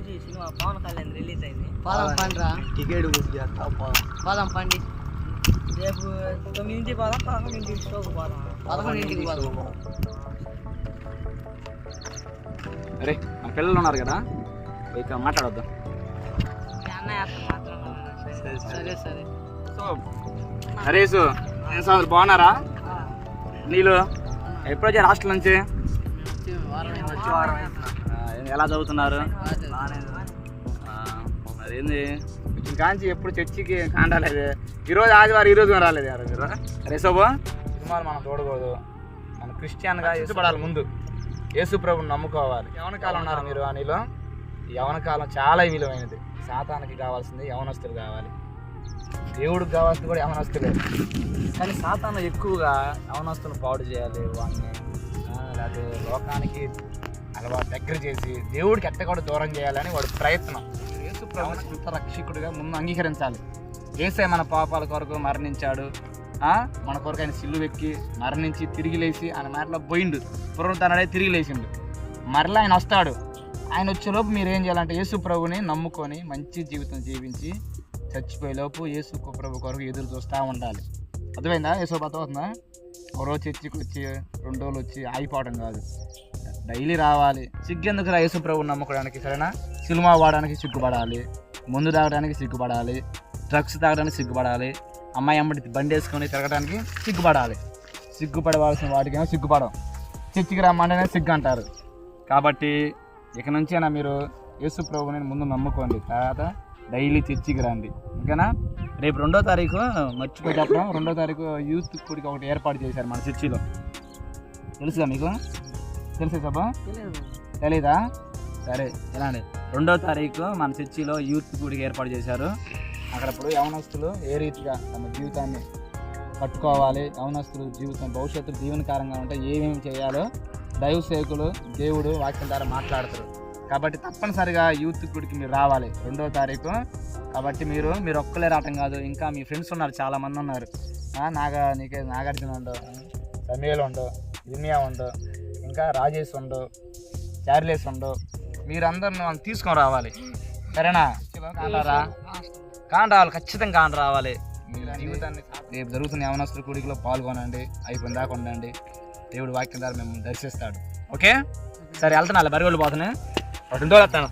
మంచి cinema Pawan Kalyan release అయింది. పోదాం పండ్రా? టికెట్ బుక్ చేస్తా పోదాం పండి. రేపు తొమ్మిదింటికి పోదాం పదకొండింటికి షోకి పోదాం. పదకొండింటికి పోదాం. అరే మన పిల్లలు ఉన్నారు కదా? ఇక మాట్లాడొద్దాం. మీ అన్నయ్య మాత్రం సరే సరే. సో హరీసు ఏం సార్ బాగున్నారా? నీళ్ళు ఎప్పుడు వచ్చారు హాస్టల్ నుంచి? వచ్చి వారం ఆ, ఎలా చదువుతున్నారు? ఆ, అదేంది కొంచెం ఎప్పుడు చర్చికి కాండాలేదు ఈరోజు ఆదివారం ఈ రోజు రాలేదు ఎవరు మీరు? అరే శోభు సినిమాలు మనం చూడకూడదు. మన క్రిస్టియన్గా ఇష్టపడాలి ముందు. యేసు ప్రభుని నమ్ముకోవాలి. యవన కాలం ఉన్నారు మీరు ఆ నీలో ఈ యవన కాలం చాలా విలువైనది. సాతానికి కావాల్సింది యవనస్తులు కావాలి. దేవుడికి కావాల్సింది కూడా యవనస్తులే. కానీ సాతాను ఎక్కువగా యవనస్తులను పాడు చేయాలి వాడిని ఆ, లేకపోతే లోకానికి అలవాటు దగ్గర చేసి దేవుడికి ఎట్ట కూడా దూరం చేయాలని వాడు ప్రయత్నం. యేసు ప్రభుత్వ రక్షకుడిగా ముందు అంగీకరించాలి. ఏసే మన పాపాల కొరకు మరణించాడు. మన కొరకు ఆయన సిల్లు వెక్కి మరణించి తిరిగి లేచి ఆయన మేరలో పోయిండు. పునరుద్ధరణే తిరిగి లేచిండు. మరలా ఆయన వస్తాడు. ఆయన వచ్చేలోపు మీరు ఏం చేయాలంటే యేసు ప్రభుని నమ్ముకొని మంచి జీవితం జీవించి చచ్చిపోయేలోపు యేసు ప్రభు కొరకు ఎదురు చూస్తూ ఉండాలి. అర్థమైందా? యేసు వస్తుందా ఒక రోజు చర్చికి వచ్చి రెండు రోజులు వచ్చి ఆగిపోవడం కాదు. డైలీ రావాలి. సిగ్గెందుకు రా యేసు ప్రభు నమ్ముకోవడానికి సరేనా? సినిమా వాడడానికి సిగ్గుపడాలి. ముందు తాగడానికి సిగ్గుపడాలి. డ్రగ్స్ తాగడానికి సిగ్గుపడాలి. అమ్మాయి అమ్మడి బండి వేసుకొని తిరగడానికి సిగ్గుపడాలి. సిగ్గుపడవలసిన వాటికైనా సిగ్గుపడం చర్చికి రమ్మంటేనే సిగ్గు అంటారు కాబట్టి ఇక నుంచి అయినా మీరు యేసు ప్రభుని ముందు నమ్ముకోండి. తర్వాత డైలీ చర్చికి రండి. ఓకేనా? రేపు రెండో తారీఖు మర్చిపోయేటప్పుడు రెండో తారీఖు యూత్ కూడికి ఒకటి ఏర్పాటు చేశారు మన చర్చిలో. తెలుసుగా మీకు? తెలుసా సభ తెలీదా. సరే ఎలాంటి రెండో తారీఖు మన చర్చిలో యూత్ కూడికి ఏర్పాటు చేశారు. అక్కడ ఇప్పుడు యవనస్తులు ఏ రీతిగా తమ జీవితాన్ని కట్టుకోవాలి యవనస్తులు జీవితం భవిష్యత్తు జీవనకారంగా ఉంటే ఏమేమి చేయాలో దైవ సేవకులు దేవుడు వాక్యం ద్వారా మాట్లాడతారు. కాబట్టి తప్పనిసరిగా యూత్ గుడికి మీరు రావాలి. రెండో తారీఖు. కాబట్టి మీరు మీరు ఒక్కలే రావటం కాదు ఇంకా మీ ఫ్రెండ్స్ ఉన్నారు చాలా మంది ఉన్నారు నాగా నీకే నాగార్జున ఉండు సమీల్ ఉండు ఇర్మియా ఉండు ఇంకా రాజేష్ ఉండు చార్లేస్ ఉండు మీరందరిని వాళ్ళు తీసుకొని రావాలి. సరేనా? కాంటారా కాన్ రావాలి ఖచ్చితంగా కాన్ రావాలి. మీరు జీవితాన్ని రేపు జరుగుతున్న యవనస్తుల కూడికలో పాల్గొనండి అయిపోయిన దాకా ఉండండి. దేవుడు వాక్యం ద్వారా మిమ్మల్ని దర్శిస్తాడు. ఓకే? సరే వెళ్తున్నా బరిగోళ్ళు పోతున్నాయి. రెండు రోజులు వస్తాను.